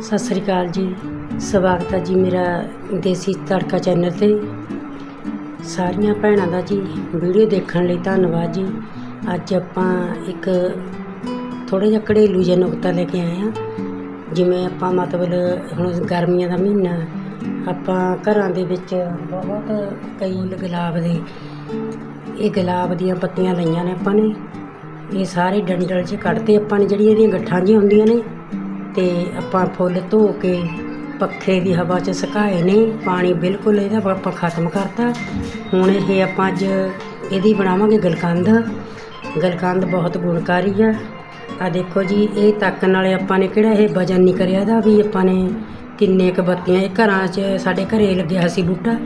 ਸਤਿ ਸ੍ਰੀ ਅਕਾਲ ਜੀ। ਸਵਾਗਤ ਹੈ ਜੀ ਮੇਰਾ ਦੇਸੀ ਤੜਕਾ ਚੈਨਲ ਤੇ। ਸਾਰੀਆਂ ਭੈਣਾਂ ਦਾ ਜੀ ਵੀਡੀਓ ਦੇਖਣ ਲਈ ਧੰਨਵਾਦ ਜੀ। ਅੱਜ ਆਪਾਂ ਇੱਕ ਥੋੜਾ ਜਿਹਾ ਘਰੇਲੂ ਜਿਹਾ ਨੁਕਤਾ ਲੈ ਕੇ ਆਏ ਹਾਂ ਜਿਵੇਂ ਆਪਾਂ ਮਤਲਬ ਹੁਣ ਗਰਮੀਆਂ ਦਾ ਮਹੀਨਾ, ਆਪਾਂ ਘਰਾਂ ਦੇ ਵਿੱਚ ਬਹੁਤ ਕਈ ਗੁਲਾਬ ਦੇ, ਇਹ ਗੁਲਾਬ ਦੀਆਂ ਪੱਤੀਆਂ ਲਈਆਂ ਨੇ ਆਪਾਂ ਨੇ। ਇਹ ਸਾਰੇ ਡੰਡਲ 'ਚ ਕੱਢਦੇ ਆਪਾਂ ਨੇ ਜਿਹੜੀਆਂ ਇਹਦੀਆਂ ਗੱਠਾਂ ਜਿਹੀਆਂ ਹੁੰਦੀਆਂ ਨੇ ਤੇ ਆਪਾਂ ਫੁੱਲ ਧੋ ਕੇ ਪੱਖੇ ਦੀ ਹਵਾ 'ਚ ਸੁਕਾਏ ਨੇ, ਪਾਣੀ ਬਿਲਕੁਲ ਇਹਦਾ ਆਪਾਂ ਖਤਮ ਕਰਤਾ। ਹੁਣ ਇਹ ਆਪਾਂ ਅੱਜ ਇਹਦੀ ਬਣਾਵਾਂਗੇ ਗਲਕੰਦ। ਗਲਕੰਦ ਬਹੁਤ ਗੁਣਕਾਰੀ ਆ। ਆ ਦੇਖੋ ਜੀ, ਇਹ ਤੱਕਣ ਨਾਲੇ ਆਪਾਂ ਨੇ ਕਿਹੜਾ ਇਹ ਵਜਨ ਨਹੀਂ ਕਰਿਆ ਦਾ ਵੀ ਆਪਾਂ ਨੇ ਕਿੰਨੇ ਕ ਬੱਤੀਆਂ ਇਹ ਘਰਾਂ 'ਚ ਸਾਡੇ ਘਰੇ ਲੱਗਿਆ ਸੀ ਬੂਟਾ।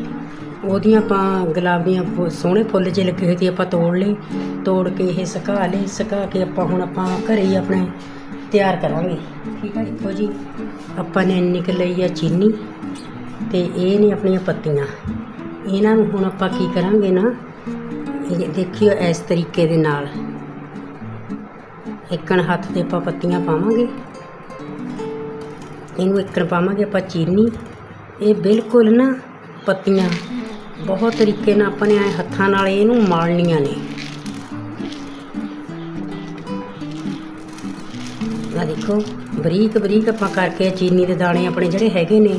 ਉਹਦੀਆਂ ਆਪਾਂ ਗੁਲਾਬ ਦੀਆਂ ਫੁ- ਸੋਹਣੇ ਫੁੱਲ ਜੇ ਲੱਗੇ ਹੋਏ ਸੀ ਆਪਾਂ ਤੋੜ ਲਏ। ਤੋੜ ਕੇ ਇਹ ਸੁਕਾ ਲਏ। ਸੁਕਾ ਕੇ ਆਪਾਂ ਹੁਣ ਆਪਾਂ ਘਰੇ ਹੀ ਆਪਣੇ ਤਿਆਰ ਕਰਾਂਗੇ। ਠੀਕ ਹੈ ਦੇਖੋ ਜੀ। ਆਪਾਂ ਨੇ ਇੰਨੀ ਕੁ ਲਈ ਆ ਚੀਨੀ ਤੇ ਇਹ ਨੇ ਆਪਣੀਆਂ ਪੱਤੀਆਂ। ਇਹਨਾਂ ਨੂੰ ਹੁਣ ਆਪਾਂ ਕੀ ਕਰਾਂਗੇ ਨਾ, ਇਹ ਦੇਖਿਓ ਇਸ ਤਰੀਕੇ ਦੇ ਨਾਲ। ਇੱਕਣ ਹੱਥ ਤੇ ਆਪਾਂ ਪੱਤੀਆਂ ਪਾਵਾਂਗੇ। ਇਹਨੂੰ ਇੱਕਣ ਪਾਵਾਂਗੇ ਆਪਾਂ ਚੀਨੀ। ਇਹ ਬਿਲਕੁਲ ਨਾ ਪੱਤੀਆਂ, ਬਹੁਤ ਤਰੀਕੇ ਨਾਲ ਆਪਾਂ ਨੇ ਹੱਥਾਂ ਨਾਲ ਇਹਨੂੰ ਮਾਲਣੀਆਂ ਨੇ। ਆ ਦੇਖੋ ਬਰੀਕ ਬਰੀਕ ਆਪਾਂ ਕਰਕੇ ਚੀਨੀ ਦੇ ਦਾਣੇ ਆਪਣੇ ਜਿਹੜੇ ਹੈਗੇ ਨੇ,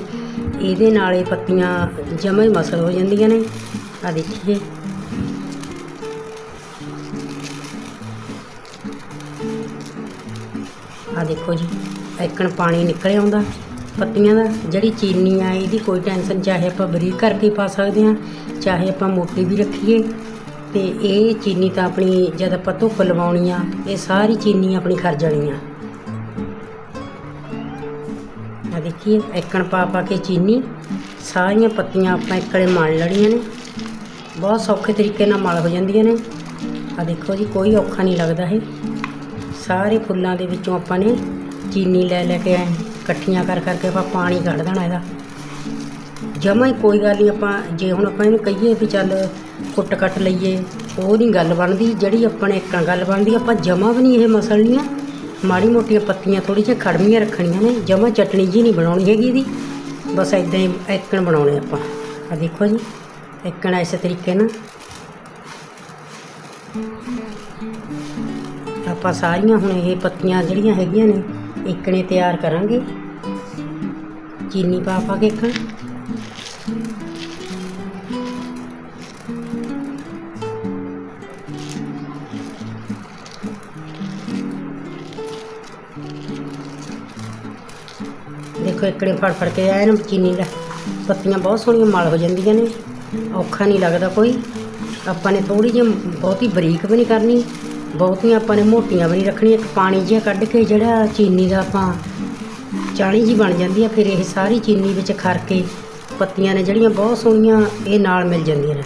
ਇਹਦੇ ਨਾਲ ਇਹ ਪੱਤੀਆਂ ਜਮਾਂ ਹੀ ਮਸਲ ਹੋ ਜਾਂਦੀਆਂ ਨੇ। ਆ ਦੇਖੀਏ। ਆ ਦੇਖੋ ਜੀ, ਇੱਕਣ ਪਾਣੀ ਨਿਕਲ ਆਉਂਦਾ। ਪੱਤੀਆਂ ਦਾ ਜਿਹੜੀ ਚੀਨੀ ਆ, ਇਹਦੀ ਕੋਈ ਟੈਨਸ਼ਨ ਚਾਹੇ ਆਪਾਂ ਬਰੀਕ ਕਰਕੇ ਪਾ ਸਕਦੇ ਹਾਂ, ਚਾਹੇ ਆਪਾਂ ਮੋਟੀ ਵੀ ਰੱਖੀਏ। ਤੇ ਇਹ ਚੀਨੀ ਤਾਂ ਆਪਣੀ ਜਦ ਆਪਾਂ ਧੁੱਪ ਲਵਾਉਣੀ ਆ, ਇਹ ਸਾਰੀ ਚੀਨੀ ਆਪਣੀ ਖਰ ਜਾਣੀ ਆ। ਆ ਦੇਖੀਏ ਇੱਕਣ ਪਾ ਪਾ ਕੇ ਚੀਨੀ, ਸਾਰੀਆਂ ਪੱਤੀਆਂ ਆਪਾਂ ਇੱਕੜੇ ਮਲ ਲੈਣੀਆਂ ਨੇ। ਬਹੁਤ ਸੌਖੇ ਤਰੀਕੇ ਨਾਲ ਮਲ ਹੋ ਜਾਂਦੀਆਂ ਨੇ। ਆ ਦੇਖੋ ਜੀ, ਕੋਈ ਔਖਾ ਨਹੀਂ ਲੱਗਦਾ ਇਹ। ਸਾਰੇ ਫੁੱਲਾਂ ਦੇ ਵਿੱਚੋਂ ਆਪਾਂ ਨੇ ਚੀਨੀ ਲੈ ਲੈ ਕੇ ਐਂ ਇਕੱਠੀਆਂ ਕਰ ਕਰਕੇ ਆਪਾਂ ਪਾਣੀ ਕੱਢ ਦੇਣਾ ਇਹਦਾ। ਜਮਾ ਹੀ ਕੋਈ ਗੱਲ ਨਹੀਂ, ਆਪਾਂ ਜੇ ਹੁਣ ਆਪਾਂ ਇਹਨੂੰ ਕਹੀਏ ਵੀ ਚੱਲ ਕੁੱਟ ਕੱਟ ਲਈਏ ਉਹ ਨਹੀਂ ਗੱਲ ਬਣਦੀ, ਜਿਹੜੀ ਆਪਣੇ ਇੱਕਾਂ ਗੱਲ ਬਣਦੀ, ਆਪਾਂ ਜਮਾ ਵੀ ਨਹੀਂ ਇਹ ਮਸਲ ਮਸਲਣੀਆਂ ਮਾੜੀ ਮੋਟੀਆਂ ਪੱਤੀਆਂ ਥੋੜੀ ਜਿਹੀਆਂ ਖੜਮੀਆਂ ਰੱਖਣੀਆਂ ਨੇ, ਜਮਾ ਚਟਣੀ ਜੀ ਨਹੀਂ ਬਣਾਉਣੀ ਹੈਗੀ ਇਹਦੀ। ਬਸ ਇਦਾਂ ਹੀ ਇੱਕਣ ਬਣਾਉਣੇ ਆਪਾਂ। ਆ ਦੇਖੋ ਜੀ, ਇੱਕਣ ਇਸੇ ਤਰੀਕੇ ਨਾਲ। ਆਪਾਂ ਸਾਰੀਆਂ ਹੁਣ ਇਹ ਪੱਤੀਆਂ ਜਿਹੜੀਆਂ ਹੈਗੀਆਂ ਨੇ, ਇੱਕਣੇ ਤਿਆਰ ਕਰਾਂਗੇ। ਚੀਨੀ ਪਾ ਪਾ ਕੇ ਇੱਕਣ। ਦੇਖੋ ਫੜ ਫੜ ਕੇ ਆਏ ਨਾ ਚੀਨੀ ਦਾ ਪੱਤੀਆਂ ਬਹੁਤ ਸੋਹਣੀਆਂ ਮਲ ਹੋ ਜਾਂਦੀਆਂ ਨੇ। ਔਖਾ ਨਹੀਂ ਲੱਗਦਾ ਕੋਈ। ਆਪਾਂ ਨੇ ਥੋੜੀ ਜਿਹੀ ਬਹੁਤੀ ਬਰੀਕ ਵੀ ਨਹੀਂ ਕਰਨੀ। ਬਹੁਤੀਆਂ ਆਪਾਂ ਨੇ ਮੋਟੀਆਂ ਵੀ ਨਹੀਂ ਰੱਖਣੀਆਂ। ਇੱਕ ਪਾਣੀ ਜਿਹਾ ਕੱਢ ਕੇ ਜਿਹੜਾ ਚੀਨੀ ਦਾ ਆਪਾਂ ਚਾਣੀ ਜੀ ਬਣ ਜਾਂਦੀ ਆ, ਫਿਰ ਇਹ ਸਾਰੀ ਚੀਨੀ ਵਿੱਚ ਖਰ ਕੇ ਪੱਤੀਆਂ ਨੇ ਜਿਹੜੀਆਂ ਬਹੁਤ ਸੋਹਣੀਆਂ ਇਹ ਨਾਲ ਮਿਲ ਜਾਂਦੀਆਂ ਨੇ।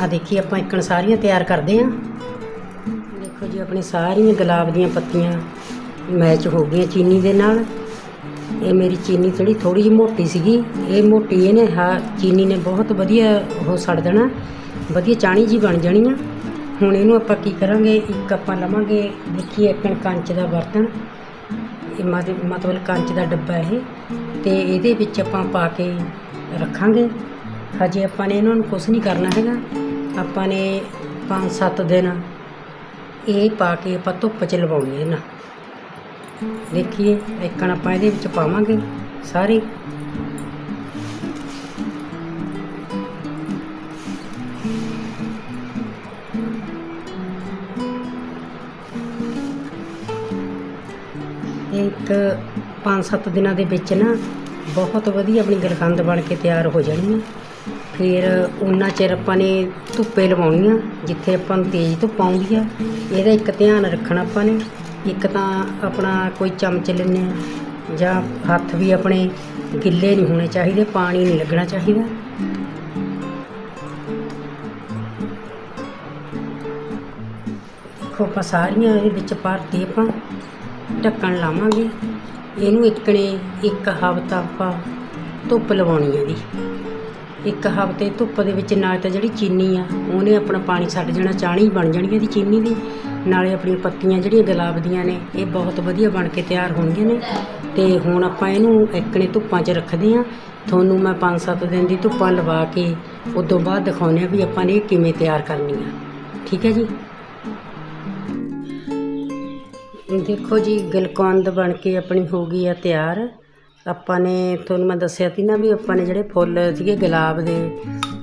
ਆ ਦੇਖੀ ਆਪਾਂ ਇੱਕਣ ਸਾਰੀਆਂ ਤਿਆਰ ਕਰਦੇ ਆ। ਦੇਖੋ ਜੀ, ਆਪਣੀ ਸਾਰੀਆਂ ਗੁਲਾਬ ਦੀਆਂ ਪੱਤੀਆਂ ਮੈਚ ਹੋ ਗਈਆਂ ਚੀਨੀ ਦੇ ਨਾਲ। ਇਹ ਮੇਰੀ ਚੀਨੀ ਥੋੜੀ ਥੋੜੀ ਜਿਹੀ ਮੋਟੀ ਸੀਗੀ, ਇਹ ਮੋਟੀ ਇਹਨੇ ਹਾਂ, ਚੀਨੀ ਨੇ ਬਹੁਤ ਵਧੀਆ ਉਹ ਸੜ ਦੇਣਾ। ਵਧੀਆ ਚਾਣੀ ਜੀ ਬਣ ਜਾਣੀ ਆ। ਹੁਣ ਇਹਨੂੰ ਆਪਾਂ ਕੀ ਕਰਾਂਗੇ? ਇੱਕ ਆਪਾਂ ਲਵਾਂਗੇ, ਦੇਖੀਏ ਇੱਕ ਕੰਚ ਦਾ ਬਰਤਨ। ਇਹ ਮਤ- ਮਤਲਬ ਕੰਚ ਦਾ ਡੱਬਾ ਇਹ। ਤੇ ਇਹਦੇ ਵਿੱਚ ਆਪਾਂ ਪਾ ਕੇ ਰੱਖਾਂਗੇ। ਹਜੇ ਆਪਾਂ ਨੇ ਇਹਨਾਂ ਨੂੰ ਕੁਝ ਨਹੀਂ ਕਰਨਾ ਹੈਗਾ। ਆਪਾਂ ਨੇ 5-7 ਦਿਨ ਇਹ ਪਾ ਕੇ ਆਪਾਂ ਧੁੱਪ 'ਚ ਲਵਾਉਣੀ ਹੈ ਨਾ ਦੇਖੀਏ ਇੱਕਣ ਆਪਾਂ ਇਹਦੇ ਵਿੱਚ ਪਾਵਾਂਗੇ ਸਾਰੇ। ਇਹ ਇੱਕ 5-7 ਦਿਨਾਂ ਦੇ ਵਿੱਚ ਨਾ ਬਹੁਤ ਵਧੀਆ ਆਪਣੀ ਗਲਕੰਦ ਬਣ ਕੇ ਤਿਆਰ ਹੋ ਜਾਣੀ ਹੈ ਫਿਰ ਉਹਨਾਂ ਚਿਰ ਆਪਾਂ ਨੇ ਧੁੱਪੇ ਲਵਾਉਣੀ ਆ ਜਿੱਥੇ ਆਪਾਂ ਨੂੰ ਤੇਜ਼ ਧੁੱਪ ਆਉਂਦੀ ਆ। ਇਹਦਾ ਇੱਕ ਧਿਆਨ ਰੱਖਣਾ ਆਪਾਂ ਨੇ। ਇੱਕ ਤਾਂ ਆਪਣਾ ਕੋਈ ਚਮਚ ਲੈਂਦੇ ਹਾਂ, ਜਾਂ ਹੱਥ ਵੀ ਆਪਣੇ ਗਿੱਲੇ ਨਹੀਂ ਹੋਣੇ ਚਾਹੀਦੇ, ਪਾਣੀ ਨਹੀਂ ਲੱਗਣਾ ਚਾਹੀਦਾ। ਦੇਖੋ, ਆਪਾਂ ਸਾਰੀਆਂ ਇਹਦੇ ਵਿੱਚ ਭਰਤੀ ਆਪਾਂ ਢੱਕਣ ਲਾਵਾਂਗੇ। ਇਹਨੂੰ ਇੱਕ ਨੇ ਇੱਕ ਹਫ਼ਤਾ ਆਪਾਂ ਧੁੱਪ ਲਵਾਉਣੀ ਹੈ ਇਹਦੀ ਇੱਕ ਹਫ਼ਤੇ ਧੁੱਪ ਦੇ ਵਿੱਚ ਨਾਲ ਤਾਂ ਜਿਹੜੀ ਚੀਨੀ ਆ, ਉਹਨੇ ਆਪਣਾ ਪਾਣੀ ਛੱਡ ਜਾਣਾ ਚਾਣੀ ਬਣ ਜਾਣੀ ਇਹਦੀ ਚੀਨੀ ਦੀ। ਨਾਲੇ ਆਪਣੀਆਂ ਪੱਤੀਆਂ ਜਿਹੜੀਆਂ ਗੁਲਾਬ ਦੀਆਂ ਨੇ, ਇਹ ਬਹੁਤ ਵਧੀਆ ਬਣ ਕੇ ਤਿਆਰ ਹੋਣਗੀਆਂ ਨੇ। ਤੇ ਹੁਣ ਆਪਾਂ ਇਹਨੂੰ ਇੱਕਣੇ ਧੁੱਪਾਂ 'ਚ ਰੱਖਦੇ ਹਾਂ। ਤੁਹਾਨੂੰ ਮੈਂ 5-7 ਦਿਨ ਦੀ ਧੁੱਪਾਂ ਲਵਾ ਕੇ ਉਦੋਂ ਬਾਅਦ ਦਿਖਾਉਂਦੇ ਹਾਂ ਵੀ ਆਪਾਂ ਨੇ ਇਹ ਕਿਵੇਂ ਤਿਆਰ ਕਰਨੀ ਆ ਠੀਕ ਹੈ ਜੀ? ਦੇਖੋ ਜੀ, ਗਲਕੰਦ ਬਣ ਕੇ ਆਪਣੀ ਹੋ ਗਈ ਆ ਤਿਆਰ। ਆਪਾਂ ਨੇ, ਤੁਹਾਨੂੰ ਮੈਂ ਦੱਸਿਆ ਸੀ ਨਾ ਵੀ ਆਪਾਂ ਨੇ ਜਿਹੜੇ ਫੁੱਲ ਸੀਗੇ ਗੁਲਾਬ ਦੇ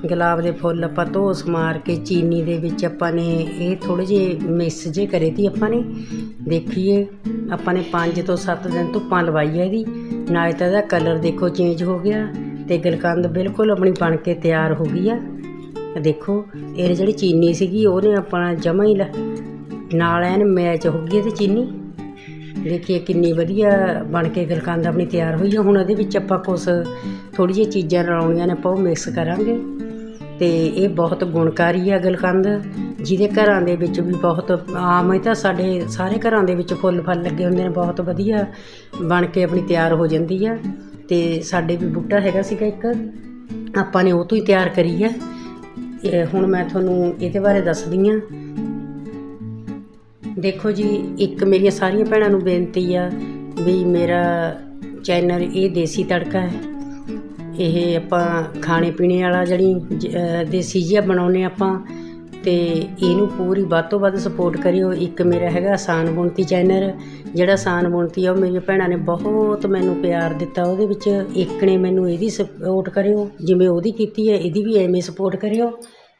ਗੁਲਾਬ ਦੇ ਫੁੱਲ ਆਪਾਂ ਧੋ ਸਮਾਰ ਕੇ ਚੀਨੀ ਦੇ ਵਿੱਚ ਆਪਾਂ ਨੇ ਇਹ ਥੋੜੇ ਜਿਹੇ ਮਿਕਸ ਜੇ ਕਰੇ ਤੀ ਆਪਾਂ ਨੇ। ਦੇਖੀਏ, ਆਪਾਂ ਨੇ 5 ਤੋਂ 7 ਦਿਨ ਧੁੱਪਾਂ ਲਵਾਈ ਹੈ ਇਹਦੀ। ਨਾਲੇ ਤਾਂ ਇਹਦਾ ਕਲਰ ਦੇਖੋ ਚੇਂਜ ਹੋ ਗਿਆ ਤੇ ਗਲਕੰਦ ਬਿਲਕੁਲ ਆਪਣੀ ਬਣ ਕੇ ਤਿਆਰ ਹੋ ਗਈ ਆ। ਦੇਖੋ ਇਹ ਜਿਹੜੀ ਚੀਨੀ ਸੀਗੀ ਉਹਨੇ ਆਪਣਾ ਜਮਾ ਹੀ ਲ- ਨਾਲ ਐਨ ਮੈਚ ਹੋ ਗਈ ਤੇ ਚੀਨੀ। ਦੇਖੀਏ ਕਿੰਨੀ ਵਧੀਆ ਬਣ ਕੇ ਗਲਕੰਦ ਆਪਣੀ ਤਿਆਰ ਹੋਈ ਆ। ਹੁਣ ਇਹਦੇ ਵਿੱਚ ਆਪਾਂ ਕੁਝ ਥੋੜੀ ਜਿਹੀ ਚੀਜ਼ਾਂ ਰਲਾਉਣੀਆਂ ਨੇ ਆਪਾਂ ਉਹ ਮਿਕਸ ਕਰਾਂਗੇ। ਤੇ ਇਹ ਬਹੁਤ ਗੁਣਕਾਰੀ ਆ ਅਗਲਕੰਦ, ਜਿਹਦੇ ਘਰਾਂ ਦੇ ਵਿੱਚ ਵੀ ਬਹੁਤ ਆਮ ਹੈ ਤਾਂ ਸਾਡੇ ਸਾਰੇ ਘਰਾਂ ਦੇ ਵਿੱਚ ਫੁੱਲ ਫਲ ਲੱਗੇ ਹੁੰਦੇ ਨੇ, ਬਹੁਤ ਵਧੀਆ ਬਣ ਕੇ ਆਪਣੀ ਤਿਆਰ ਹੋ ਜਾਂਦੀ ਆ। ਤੇ ਸਾਡੇ ਵੀ ਬੂਟਾ ਹੈਗਾ ਸੀਗਾ ਇੱਕ, ਆਪਾਂ ਨੇ ਉਹ ਤੋਂ ਹੀ ਤਿਆਰ ਕਰੀ ਆ। ਇਹ ਹੁਣ ਮੈਂ ਤੁਹਾਨੂੰ ਇਹਦੇ ਬਾਰੇ ਦੱਸਦੀ ਆ। ਦੇਖੋ ਜੀ, ਇੱਕ ਮੇਰੀਆਂ ਸਾਰੀਆਂ ਭੈਣਾਂ ਨੂੰ ਬੇਨਤੀ ਆ ਵੀ ਮੇਰਾ ਚੈਨਲ ਇਹ ਦੇਸੀ ਤੜਕਾ ਹੈ। ਇਹ ਆਪਾਂ ਖਾਣੇ ਪੀਣੇ ਵਾਲਾ ਜਿਹੜੀ ਜ- ਅਹ, ਦੇਸੀ ਜਿਹਾ ਬਣਾਉਨੇ ਆਪਾਂ, ਤੇ ਇਹਨੂੰ ਪੂਰੀ ਵੱਧ ਤੋਂ ਵੱਧ ਸਪੋਰਟ ਕਰਿਓ। ਇੱਕ ਮੇਰਾ ਹੈਗਾ ਆਸਾਨ ਬੁਣਤੀ ਚੈਨਲ ਜਿਹੜਾ ਆਸਾਨ ਬੁਣਤੀ ਆ, ਉਹ ਮੇਰੀਆਂ ਭੈਣਾਂ ਨੇ ਬਹੁਤ ਮੈਨੂੰ ਪਿਆਰ ਦਿੱਤਾ। ਉਹਦੇ ਵਿੱਚ ਇੱਕ ਨੇ ਮੈਨੂੰ ਇਹਦੀ ਸਪੋਰਟ ਕਰਿਓ, ਜਿਵੇਂ ਉਹਦੀ ਕੀਤੀ ਹੈ, ਇਹਦੀ ਵੀ ਐਵੇਂ ਸਪੋਰਟ ਕਰਿਓ।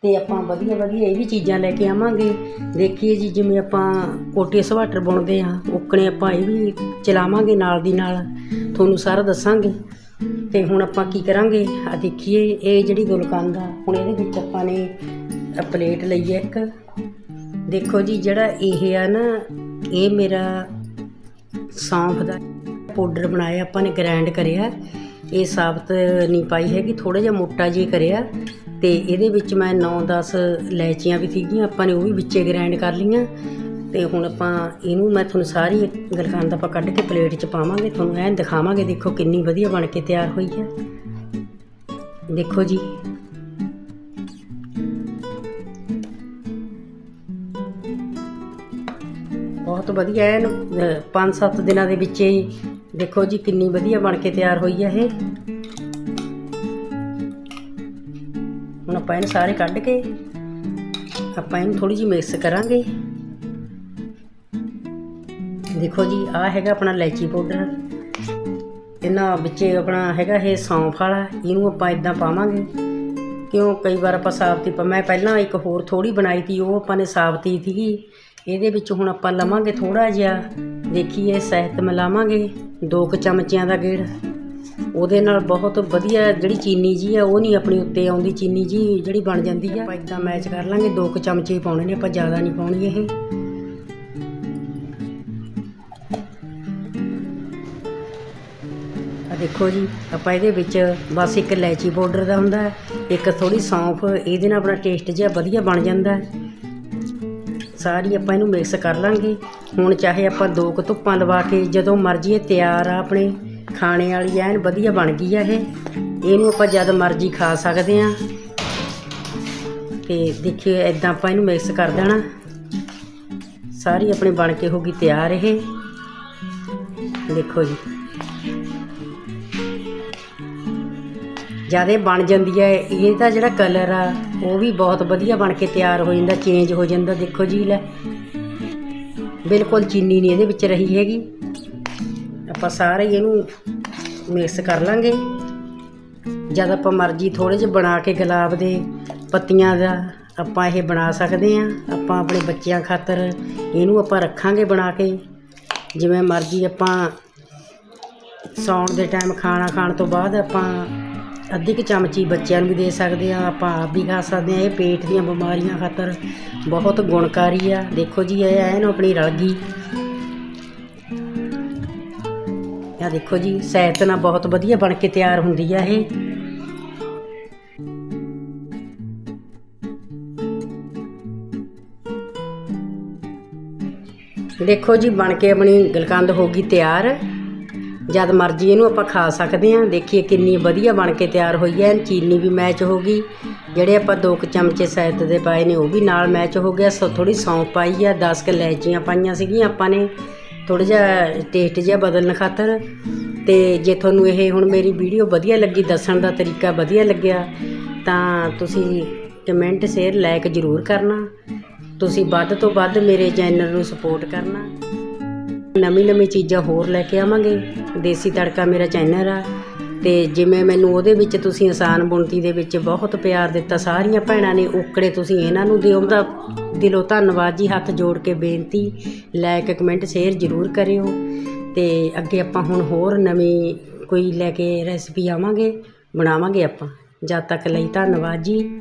ਤੇ ਆਪਾਂ ਵਧੀਆ ਵਧੀਆ ਇਹ ਵੀ ਚੀਜ਼ਾਂ ਲੈ ਕੇ ਆਵਾਂਗੇ। ਦੇਖੀਏ ਜੀ, ਜਿਵੇਂ ਆਪਾਂ ਕੋਟੇ ਸਵਾਟਰ ਬੁਣਦੇ ਆ ਉਕਣੇ ਆਪਾਂ ਇਹ ਵੀ ਚਲਾਵਾਂਗੇ ਨਾਲ ਦੀ ਨਾਲ। ਤੁਹਾਨੂੰ ਸਾਰਾ ਦੱਸਾਂਗੇ। ਤੇ ਹੁਣ ਆਪਾਂ ਕੀ ਕਰਾਂਗੇ? ਆ ਦੇਖੀਏ, ਇਹ ਜਿਹੜੀ ਗੁਲਕੰਦ ਆ, ਹੁਣ ਇਹਦੇ ਵਿੱਚ ਆਪਾਂ ਨੇ ਪਲੇਟ ਲਈ ਹੈ ਇੱਕ। ਦੇਖੋ ਜੀ, ਜਿਹੜਾ ਇਹ ਆ ਨਾ, ਇਹ ਮੇਰਾ ਸੌਂਫ ਦਾ ਪਾਊਡਰ ਬਣਾਇਆ, ਆਪਾਂ ਨੇ ਗ੍ਰਾਈਂਡ ਕਰਿਆ। ਇਹ ਸਾਬਤ ਨਹੀਂ ਪਾਈ ਹੈਗੀ ਥੋੜਾ ਜਿਹਾ ਮੋਟਾ ਜਿਹਾ ਕਰਿਆ। ਤੇ ਇਹਦੇ ਵਿੱਚ ਮੈਂ 9-10 ਲੈਚੀਆਂ ਵੀ ਸੀਗੀਆਂ, ਆਪਾਂ ਨੇ ਉਹ ਵੀ ਵਿੱਚੇ ਗ੍ਰਾਈਂਡ ਕਰ ਲਈਆਂ। ਤੇ ਹੁਣ ਆਪਾਂ ਇਹਨੂੰ ਮੈਂ ਤੁਹਾਨੂੰ ਸਾਰੀ ਗਲਕੰਦ ਆਪਾਂ ਕੱਢ ਕੇ ਪਲੇਟ 'ਚ ਪਾਵਾਂਗੇ, ਤੁਹਾਨੂੰ ਐਨ ਦਿਖਾਵਾਂਗੇ, ਦੇਖੋ ਕਿੰਨੀ ਵਧੀਆ ਬਣ ਕੇ ਤਿਆਰ ਹੋਈ ਹੈ। ਦੇਖੋ ਜੀ। ਬਹੁਤ ਵਧੀਆ ਐਨ 5-7 ਦਿਨਾਂ ਦੇ ਵਿੱਚ ਹੀ ਦੇਖੋ ਜੀ ਕਿੰਨੀ ਵਧੀਆ ਬਣ ਕੇ ਤਿਆਰ ਹੋਈ ਹੈ ਇਹ। ਹੁਣ ਆਪਾਂ ਇਹਨੂੰ ਸਾਰੇ ਕੱਢ ਕੇ ਆਪਾਂ ਇਹਨੂੰ ਥੋੜੀ ਜਿਹੀ ਮਿਕਸ ਕਰਾਂਗੇ। ਦੇਖੋ ਜੀ ਆ ਹੈਗਾ ਆਪਣਾ ਇਲਾਇਚੀ ਪਾਊਡਰ। ਇਹਨਾਂ ਵਿੱਚ ਆਪਣਾ ਹੈਗਾ ਇਹ ਸੌਂਫ ਵਾਲਾ, ਇਹਨੂੰ ਆਪਾਂ ਇਦਾਂ ਪਾਵਾਂਗੇ। ਕਿਉਂ, ਕਈ ਵਾਰ ਆਪਾਂ ਸਾਬਤੀ ਮੈਂ ਪਹਿਲਾਂ ਇੱਕ ਹੋਰ ਥੋੜੀ ਬਣਾਈ ਤੀ ਉਹ ਆਪਾਂ ਨੇ ਸਾਬਤੀ ਸੀਗੀ। ਇਹਦੇ ਵਿੱਚ ਹੁਣ ਆਪਾਂ ਲਵਾਂਗੇ ਥੋੜਾ ਜਿਹਾ। ਦੇਖੀਏ, ਸਹਿਤ ਮਿਲਾਵਾਂਗੇ ਦੋ ਕੁ ਚਮਚਿਆਂ ਦਾ ਗੇੜ। ਉਹਦੇ ਨਾਲ ਬਹੁਤ ਵਧੀਆ ਜਿਹੜੀ ਚੀਨੀ ਜੀ ਆ, ਉਹ ਨਹੀਂ ਆਪਣੀ ਉੱਤੇ ਆਉਂਦੀ ਚੀਨੀ ਜੀ, ਜਿਹੜੀ ਬਣ ਜਾਂਦੀ ਆ। ਆਪਾਂ ਇਦਾਂ ਮੈਚ ਕਰ ਲਾਂਗੇ, ਦੋ ਕੁ ਚਮਚੇ ਪਾਉਣੇ ਨੇ, ਆਪਾਂ ਜ਼ਿਆਦਾ ਨਹੀਂ ਪਾਉਣੀ ਇਹ। ਆ ਦੇਖੋ ਜੀ ਆਪਾਂ ਇਹਦੇ ਵਿੱਚ ਬਸ ਇੱਕ ਇਲਾਇਚੀ ਪਾਊਡਰ ਦਾ ਹੁੰਦਾ ਹੈ, ਇੱਕ ਥੋੜੀ ਸੌਂਫ ਇਹਦੇ ਨਾਲ ਆਪਣਾ ਟੇਸਟ ਜਿਹਾ ਵਧੀਆ ਬਣ ਜਾਂਦਾ ਹੈ। ਸਾਰੀ ਆਪਾਂ ਇਹਨੂੰ ਮਿਕਸ ਕਰ ਲਾਂਗੇ। ਹੁਣ ਚਾਹੇ ਆਪਾਂ ਦੋ ਕੁ ਧੁੱਪਾਂ ਲਵਾ ਕੇ ਜਦੋਂ ਮਰਜ਼ੀ ਇਹ ਤਿਆਰ ਆ ਆਪਣੇ ਖਾਣੇ ਵਾਲੀ ਐਨ ਵਧੀਆ ਬਣ ਗਈ ਆ ਇਹ। ਇਹਨੂੰ ਆਪਾਂ ਜਦ ਮਰਜ਼ੀ ਖਾ ਸਕਦੇ ਆ ਤੇ ਦੇਖਿਓ ਇਦਾਂ ਆਪਾਂ ਇਹਨੂੰ ਮਿਕਸ ਕਰ ਦੇਣਾ। ਸਾਰੀ ਆਪਣੇ ਬਣ ਕੇ ਹੋ ਗਈ ਤਿਆਰ ਇਹ। ਦੇਖੋ ਜੀ। ਜਦ ਇਹ ਬਣ ਜਾਂਦੀ ਹੈ ਇਹਦਾ ਜਿਹੜਾ ਕਲਰ ਆ, ਉਹ ਵੀ ਬਹੁਤ ਵਧੀਆ ਬਣ ਕੇ ਤਿਆਰ ਹੋ ਜਾਂਦਾ ਚੇਂਜ ਹੋ ਜਾਂਦਾ, ਦੇਖੋ ਜੀ ਲੈ। ਬਿਲਕੁਲ ਚੀਨੀ ਨਹੀਂ ਇਹਦੇ ਵਿੱਚ ਰਹੀ ਹੈਗੀ। ਆਪਾਂ ਸਾਰੇ ਹੀ ਇਹਨੂੰ ਮਿਕਸ ਕਰ ਲਾਂਗੇ। ਜਦ ਆਪਾਂ ਮਰਜ਼ੀ ਥੋੜੇ ਜਿਹੇ ਬਣਾ ਕੇ ਗੁਲਾਬ ਦੇ ਪੱਤੀਆਂ ਦਾ ਆਪਾਂ ਇਹ ਬਣਾ ਸਕਦੇ ਹਾਂ ਆਪਾਂ ਆਪਣੇ ਬੱਚਿਆਂ ਖਾਤਰ ਇਹਨੂੰ ਆਪਾਂ ਰੱਖਾਂਗੇ ਬਣਾ ਕੇ। ਜਿਵੇਂ ਮਰਜ਼ੀ ਆਪਾਂ ਸੌਣ ਦੇ ਟਾਈਮ ਖਾਣਾ ਖਾਣ ਤੋਂ ਬਾਅਦ ਆਪਾਂ ਅੱਧੀ ਕੁ ਚਮਚੀ ਬੱਚਿਆਂ ਨੂੰ ਵੀ ਦੇ ਸਕਦੇ ਆ ਆਪਾਂ ਆਪ ਵੀ ਖਾ ਸਕਦੇ ਆ ਇਹ ਪੇਟ ਦੀਆਂ ਬਿਮਾਰੀਆਂ ਖਾਤਰ ਬਹੁਤ ਗੁਣਕਾਰੀ ਆ। ਦੇਖੋ ਜੀ, ਇਹ ਐਨ ਆਪਣੀ ਰਲ ਗਈ। ਆ ਦੇਖੋ ਜੀ, ਸਿਹਤ ਨਾਲ ਬਹੁਤ ਵਧੀਆ ਬਣ ਕੇ ਤਿਆਰ ਹੁੰਦੀ ਆ ਇਹ। ਦੇਖੋ ਜੀ, ਬਣ ਕੇ ਆਪਣੀ ਗਲਕੰਦ ਹੋ ਗਈ ਤਿਆਰ। ਜਦ ਮਰਜ਼ੀ ਇਹਨੂੰ ਆਪਾਂ ਖਾ ਸਕਦੇ ਹਾਂ। ਦੇਖੀਏ ਕਿੰਨੀ ਵਧੀਆ ਬਣ ਕੇ ਤਿਆਰ ਹੋਈ ਹੈ। ਚੀਨੀ ਵੀ ਮੈਚ ਹੋ ਗਈ। ਜਿਹੜੇ ਆਪਾਂ ਦੋ ਕੁ ਚਮਚੇ ਸੈਤ ਦੇ ਪਾਏ ਨੇ, ਉਹ ਵੀ ਨਾਲ ਮੈਚ ਹੋ ਗਿਆ। ਸੋ ਥੋੜੀ ਸੌਂਫ ਪਾਈ ਆ। 10 ਕੁ ਇਲਾਇਚੀਆਂ ਪਾਈਆਂ ਸੀਗੀਆਂ ਆਪਾਂ ਨੇ। ਥੋੜਾ ਜਿਹਾ ਟੇਸਟ ਜਿਹਾ ਬਦਲਣ ਖਾਤਰ। ਤੇ ਜੇ ਤੁਹਾਨੂੰ ਇਹ ਹੁਣ ਮੇਰੀ ਵੀਡੀਓ ਵਧੀਆ ਲੱਗੀ, ਦੱਸਣ ਦਾ ਤਰੀਕਾ ਵਧੀਆ ਲੱਗਿਆ, ਤਾਂ ਤੁਸੀਂ ਕਮੈਂਟ ਸ਼ੇਅਰ ਲਾਈਕ ਜ਼ਰੂਰ ਕਰਨਾ। ਤੁਸੀਂ ਵੱਧ ਤੋਂ ਵੱਧ ਮੇਰੇ ਚੈਨਲ ਨੂੰ ਸਪੋਰਟ ਕਰਨਾ। ਨਵੀਂ ਨਵੀਂ ਚੀਜ਼ਾਂ ਹੋਰ ਲੈ ਕੇ ਆਵਾਂਗੇ। ਦੇਸੀ ਤੜਕਾ ਮੇਰਾ ਚੈਨਲ ਆ। ਤੇ ਜਿਵੇਂ ਮੈਨੂੰ ਉਹਦੇ ਵਿੱਚ ਤੁਸੀਂ ਆਸਾਨ ਬੁਣਤੀ ਦੇ ਵਿੱਚ ਬਹੁਤ ਪਿਆਰ ਦਿੱਤਾ, ਸਾਰੀਆਂ ਭੈਣਾਂ ਨੇ ਓਕੜੇ ਤੁਸੀਂ ਇਹਨਾਂ ਨੂੰ ਦਿਓ। ਉਹਦਾ ਦਿਲੋਂ ਧੰਨਵਾਦ ਜੀ, ਹੱਥ ਜੋੜ ਕੇ ਬੇਨਤੀ ਲਾਇਕ ਕਮੈਂਟ ਸ਼ੇਅਰ ਜ਼ਰੂਰ ਕਰਿਓ। ਤੇ ਅੱਗੇ ਆਪਾਂ ਹੁਣ ਹੋਰ ਨਵੀਂ ਕੋਈ ਲੈ ਕੇ ਰੈਸਪੀ ਆਵਾਂਗੇ, ਬਣਾਵਾਂਗੇ ਆਪਾਂ। ਜਦ ਤੱਕ ਲਈ ਧੰਨਵਾਦ ਜੀ।